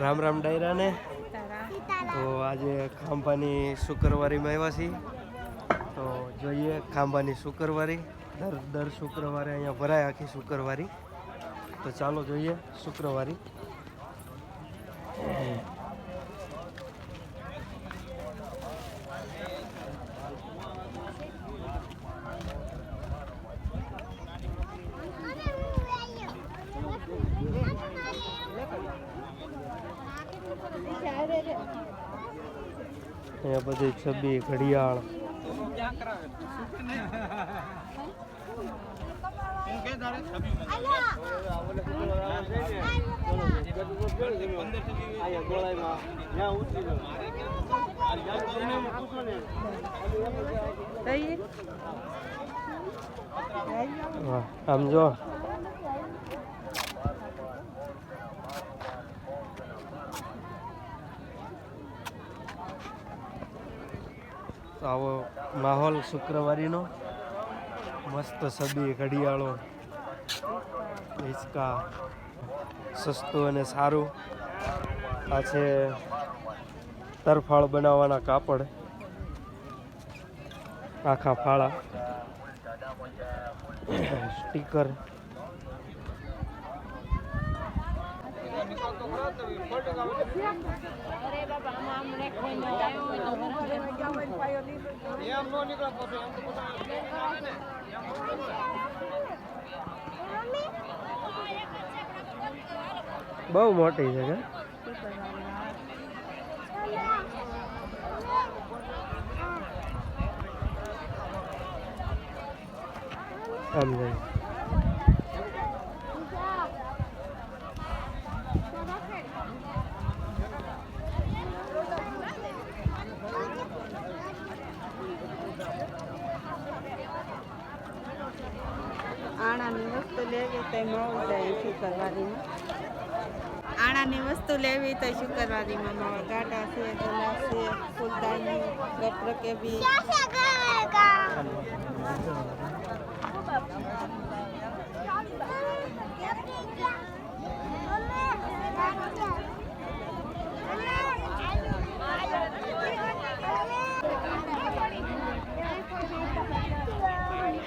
રામ રામ ડાયરાને. તો આજે ખાંભાની શુક્રવારીમાં આવ્યા છીએ. તો જોઈએ ખાંભાની શુક્રવારી. દર દર શુક્રવારે અહીંયા ભરાય આખી શુક્રવારી. તો ચાલો જોઈએ શુક્રવારી. અહીંયા બધી છબી ઘડિયાળ. આમ જો. આવો માહોલ શુક્રવારીનો. મસ્ત સબી ઘડિયાળો, હિંચકા, સસ્તું અને સારું. આ છે તરફાળ બનાવવાના કાપડ. આખા ફાળા. સ્ટીકર. બહુ મોટી છે કે? આમ જઈ આણાની વસ્તુ લેવી તો મળી જાય શુક્રવારીમાં. આણાની વસ્તુ લેવી તો શુક્રવારીમાં મળે ગાટા છે ગલા છે, ફૂલદાની, ગટર કેવી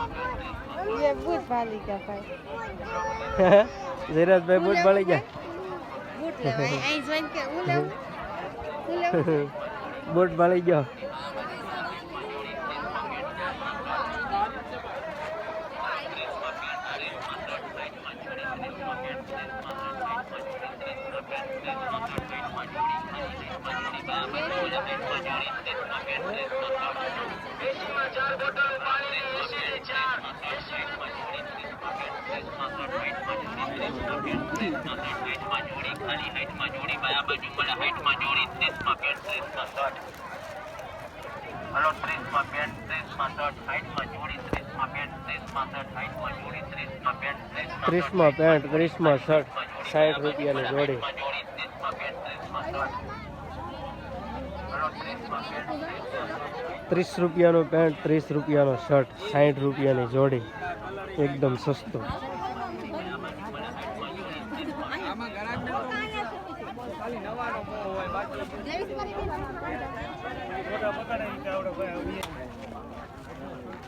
એ બૂટ ભાલી ગયા ભાઈ ધીરજભાઈ બૂટ મળી ગયા બૂટ લેવાય અહીં જોઈને કે હું લેવું હું લેવું બૂટ મળી ગયો હલો ત્રીસમાં પેન્ટ ત્રીસમાં શર્ટ શર્ટ સાઠ રૂપિયાની જોડી. ત્રીસ રૂપિયાનું પેન્ટ ત્રીસ રૂપિયાનો શર્ટ સાઠ રૂપિયાની જોડી. એકદમ સસ્તું.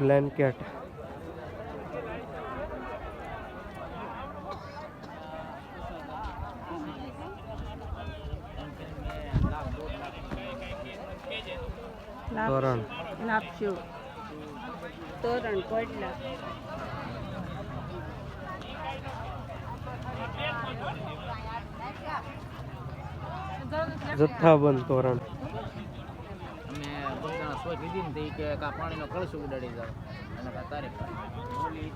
બ્લેન્કેટ તોરણ. તોરણ પોટલા જથ્થાબંધ તોરણ. સોચ લીધી ને કે કા પાણીનો કળશ ઉડાડી જાવ અને કા તારે બોલી અમે. એ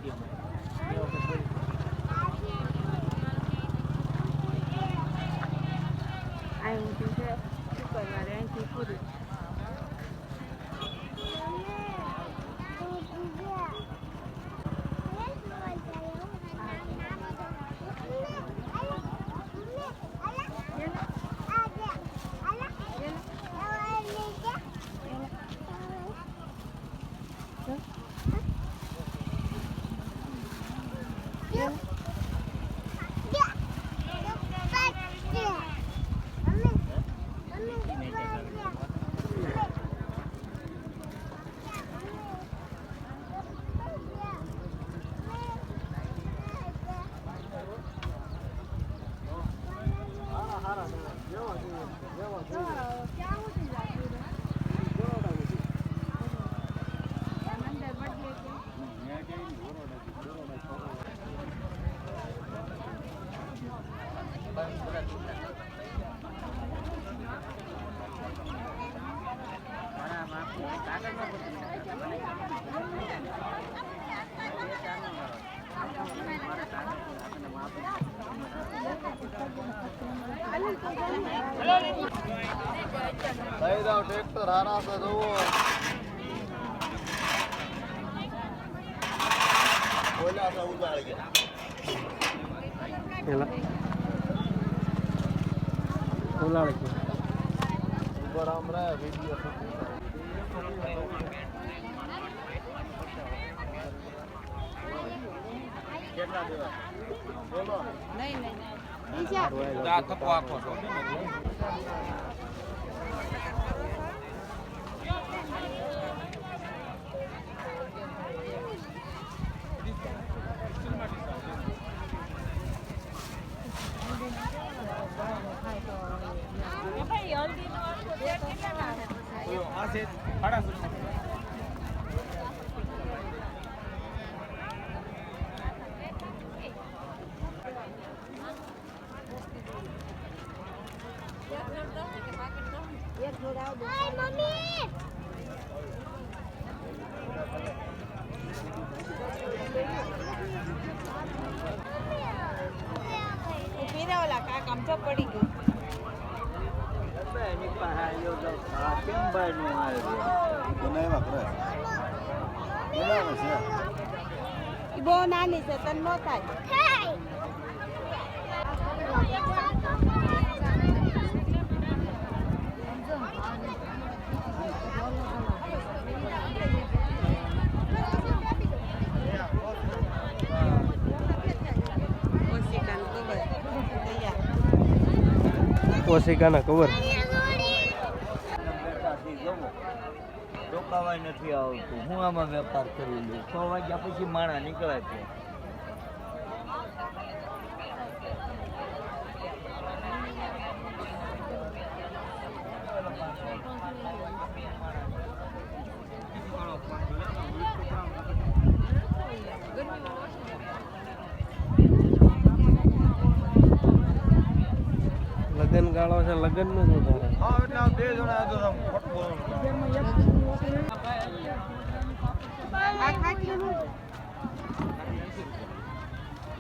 છે. શુક્રવારે અહીંથી પૂરું. Yeah, I do. Yeah, I do. Tractor હારા છે જોવો ઓલા છે ઉગાડી ગયા પેલા ઓલાળ કે ઉપર આમ રહે વીડિયો કેટલા દિવસ બોલો કામ તો પડી થપ્પો આખો છો ઊભી રહો ઓલા કાક આમ જો પડી ગયું બનાવ્યા કરે બનાવે છે ઈ બહુ નાની છે તને ન થાય ઓશિકાનું કવર તૈયાર ઓશિકાના કવર રોકાવાય નથી આવતું. હું આમાં વેપાર કરી લઉં. છ વાગ્યા પછી માણા નીકળે છે. લગન ગાળો છે લગનનું શું હા એટલે બે જણા તો આમ ખોટું બોલવાનું. આ ખાટલું નું વીસ રૂપિયા તો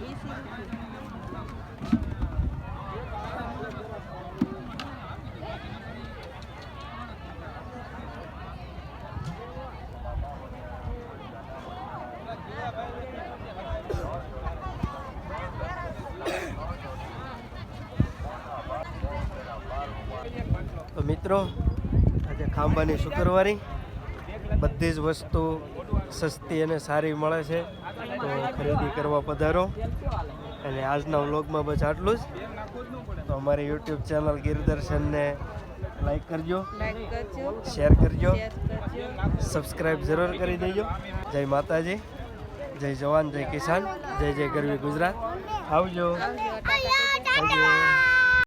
મિત્રો આજે ખાંભાની શુક્રવારી. બધી જ વસ્તુ સસ્તી અને સારી મળે છે. તો ખરીદી કરવા પધારો. અને આજના વ્લોગમાં બસ આટલું જ. તો અમારી યુટ્યુબ ચેનલ ગીરદર્શનને લાઈક કરજો, શેર કરજો સબસ્ક્રાઈબ જરૂર કરી દેજો. જય માતાજી, જય જવાન, જય કિસાન, જય જય ગરવી ગુજરાત. આવજો. આવજો.